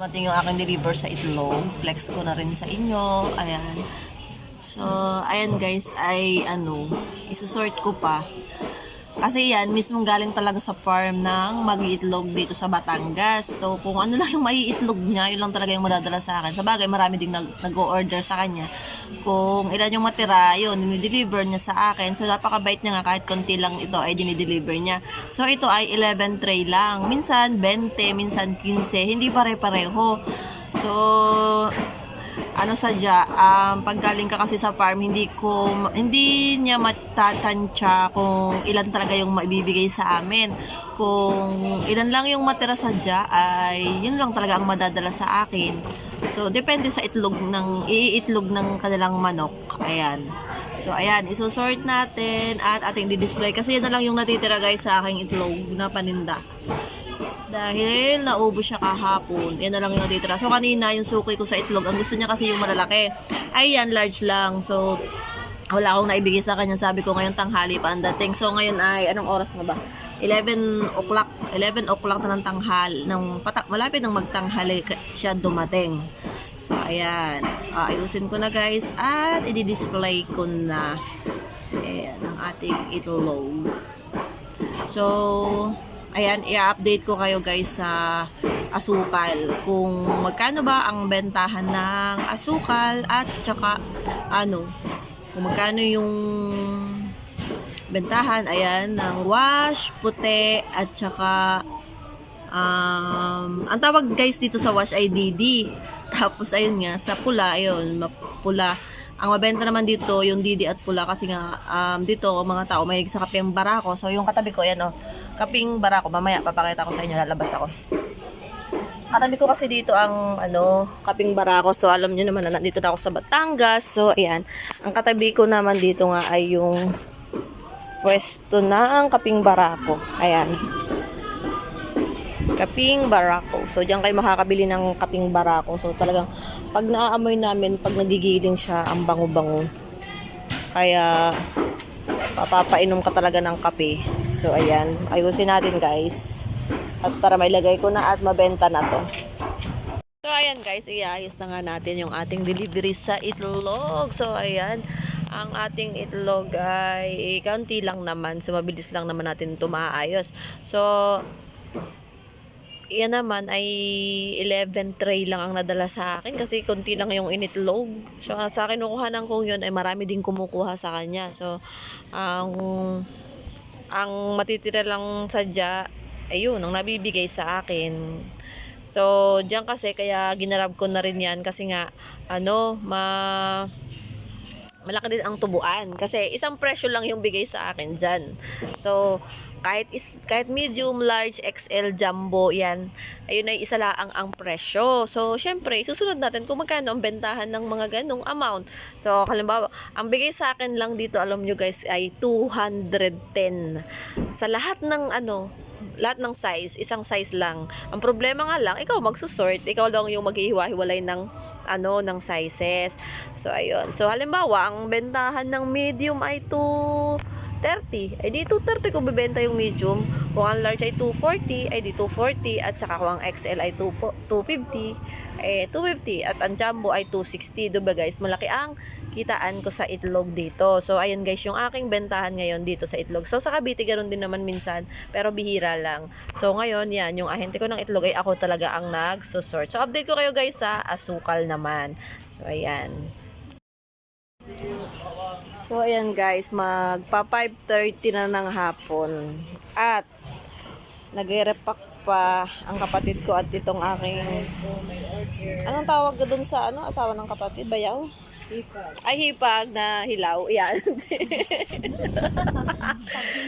Mating yung aking deliver sa itlog. Flex ko na rin sa inyo. Ayan. So, ayan guys, ay ano, isusort ko pa. Kasi yan, mismong galing talaga sa farm ng mag-iitlog dito sa Batangas. So, kung ano lang yung maiitlog niya, yun lang talaga yung madadala sa akin. Sa bagay, marami ding nag- nag-o-order sa kanya. Kung ilan yung matira, yun, dinideliver niya sa akin. So, napakabait niya nga, kahit konti lang ito ay dinideliver niya. So, ito ay 11 tray lang. Minsan 20, minsan 15. Hindi pare-pareho. So, ano sadya, um, pag galing ka kasi sa farm, hindi ko, hindi niya matatansya kung ilan talaga yung maibibigay sa amin. Kung ilan lang yung matira sadya, ay yun lang talaga ang madadala sa akin. So, depende sa itlog ng, iitlog ng kanilang manok. Ayan. So, ayan, isusort natin at ating di-display. Kasi yan na lang yung natitira guys sa aking itlog na paninda. Dahil naubos siya kahapon. Yan na lang yung natitira. So, kanina yung suki ko sa itlog. Ang gusto niya kasi yung malalaki. Ay, yan, large lang. So, wala akong naibigay sa kanya. Sabi ko ngayon tanghali pa ang dating. So, ngayon ay, anong oras na ba? 11 o'clock. 11 o'clock na ng tanghal. Ng patak, malapit ng magtanghali siya dumating. So, ayan. Ayusin ko na guys. At, i-display ko na. Ayan, ang ating itlog. So, ayan, i-update ko kayo guys sa asukal. Kung magkano ba ang bentahan ng asukal at saka ano, kung magkano yung bentahan, ayan, ng wash, puti, at saka um, ang tawag guys dito sa wash ay DD. Tapos ayun nga, sa pula, ayun, mapula. Ang mabenta naman dito, yung Didi at pula kasi nga um, dito mga tao may sa kaping barako. So yung katabi ko, yan oh, kaping barako. Mamaya papakita ko sa inyo, lalabas ako. Katabi ko kasi dito ang ano, kaping barako. So alam niyo naman na nandito na ako sa Batangas. So ayan, ang katabi ko naman dito nga ay yung pwesto ng kaping barako. Ayan. Kaping barako. So, diyan kayo makakabili ng kaping barako. So, talagang pag naaamoy namin, pag nagigiling siya, ang bango-bango. Kaya, papapainom ka talaga ng kape. So, ayan. Ayusin natin, guys. At para mailagay ko na at mabenta na to. So, ayan guys, iayos na nga natin yung ating delivery sa itlog. So, ayan, ang ating itlog ay kaunti lang naman. So, mabilis lang naman natin ito maayos. So, yan naman ay 11 tray lang ang nadala sa akin kasi konti lang yung initlog. So, sa akin kukuhanan kong yun ay marami din kumukuha sa kanya. So, ang ang matitira lang sadya, ayun, ang nabibigay sa akin. So, diyan kasi kaya ginarab ko na rin yan kasi nga, ano, ma malaki din ang tubuan kasi isang presyo lang yung bigay sa akin dyan. So, kahit is kahit medium, large, XL, jumbo, yan, ayun ay isa lang ang presyo. So, syempre, susunod natin kung magkano ang bentahan ng mga ganong amount. So, halimbawa, ang bigay sa akin lang dito, alam nyo guys, ay 210. Sa lahat ng ano, lahat ng size, isang size lang. Ang problema nga lang, ikaw magsusort, ikaw lang yung maghihiwa-hiwalay ng ano, ng sizes. So, ayun. So, halimbawa, ang bentahan ng medium ay 230. Ay, di 230 kung bibenta yung medium. Kung ang large ay 240, ay di 240. At saka kung ang XL ay 2 po- 250, eh 250. At ang jumbo ay 260. Diba guys, malaki ang kitaan ko sa itlog dito. So, ayun guys, yung aking bentahan ngayon dito sa itlog. So, sa Cavite, ganoon din naman minsan, pero bihira lang. So, ngayon, yan, yung ahente ko ng itlog ay ako talaga ang nagsusort. So, update ko kayo guys sa asukal naman. So, ayan. So, ayan guys, magpa 5.30 na ng hapon. At, nagre-repack pa ang kapatid ko at itong aking anong tawag ka dun sa ano asawa ng kapatid? Bayaw? Ay hipag na hilaw. Yan.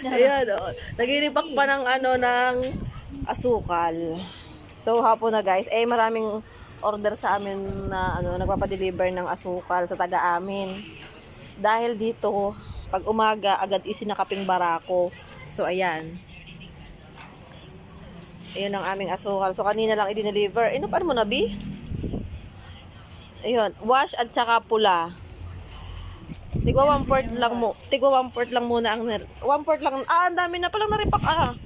Ayan o nagre-repack pa ng ano ng asukal. So hapon na guys. Eh maraming order sa amin na ano nagpapa-deliver ng asukal sa taga amin dahil dito pag umaga agad isinakaping barako. So ayan Ayun ang aming asukal. So, kanina lang i-deliver. Eh, no, paano mo na, B? Ayun. Wash at saka pula. Tigwa one port lang mo. Tigwa one port lang muna ang ner- one port lang. Ah, ang dami na palang naripak ah.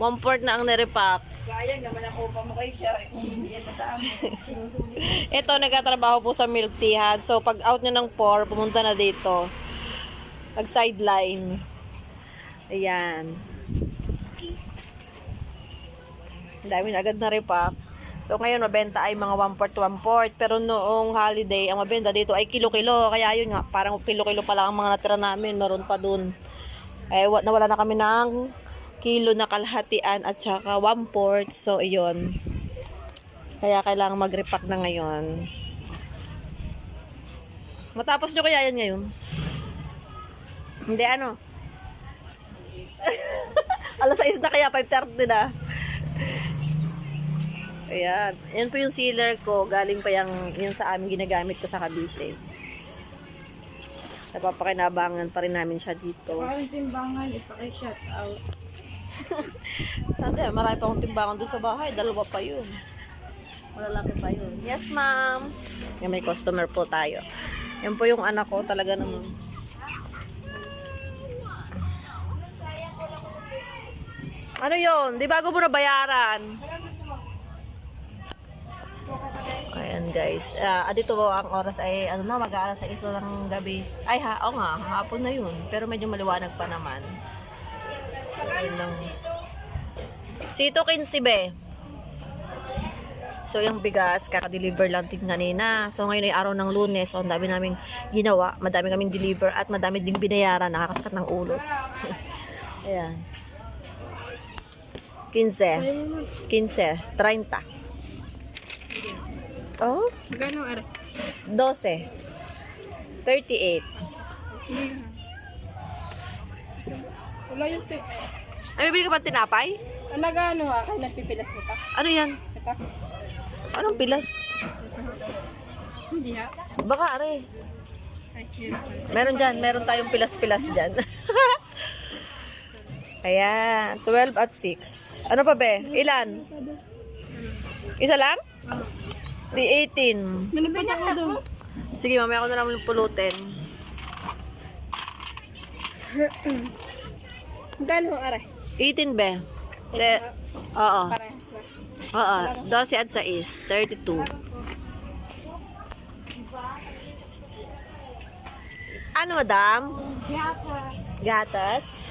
One port na ang naripak. Sayang naman ang upa mo kay amin. Ito, nagkatrabaho po sa milk teahan. So, pag out niya ng 4, pumunta na dito. Nag-sideline. Ayan. Ang dami na agad na repack. So, ngayon, mabenta ay mga 1 port, 1 port. Pero noong holiday, ang mabenta dito ay kilo-kilo. Kaya yun nga, parang kilo-kilo pa lang ang mga natira namin. Meron pa dun. Eh, wa- nawala na kami ng kilo na kalahatian at saka 1 port. So, iyon. Kaya kailangan mag-repack na ngayon. Matapos nyo kaya yan ngayon? Hindi, ano? Alas 6 na kaya, 5.30 na. Ayan. Yan po yung sealer ko. Galing pa yung, yung sa amin ginagamit ko sa Cavite. Napapakinabangan pa rin namin siya dito. Parang timbangan, ipaki-shut out. Hindi, marami pa akong timbangan doon sa bahay. Dalawa pa yun. Malalaki pa yun. Yes, ma'am. Yan, may customer po tayo. Yan po yung anak ko. Talaga naman. Ano yun? Di bago mo na bayaran? Guys. Ah, dito ang oras ay ano na mag-aalas sa isa ng gabi. Ay ha, oo nga, hapon na yun. Pero medyo maliwanag pa naman. Ayun lang. Sito 15 be. So yung bigas, kaka-deliver lang din kanina. So ngayon ay araw ng lunes. So ang dami naming ginawa. Madami kaming deliver at madami ding binayaran. Nakakasakit ng ulo. Ayan. 15. 15. 30. Oh, Magkano are? 12. 38. Wala yung pe. Ay, bibili ka pa tinapay? Ang nagano ha? Kaya nagpipilas mo ta? Ano yan? Ito? Anong pilas? Hindi ha? Baka, are. Ay. Meron dyan. Meron tayong pilas-pilas dyan. Ayan. 12 at 6. Ano pa, be? Ilan? Isa lang? Di 18. Manapit ako doon. Sige, mamaya ko na naman pulutin. Magkano are? 18, be. De, oo. Parehas na. Oo. 12 at 6. 32. Ano, madam? Gatas?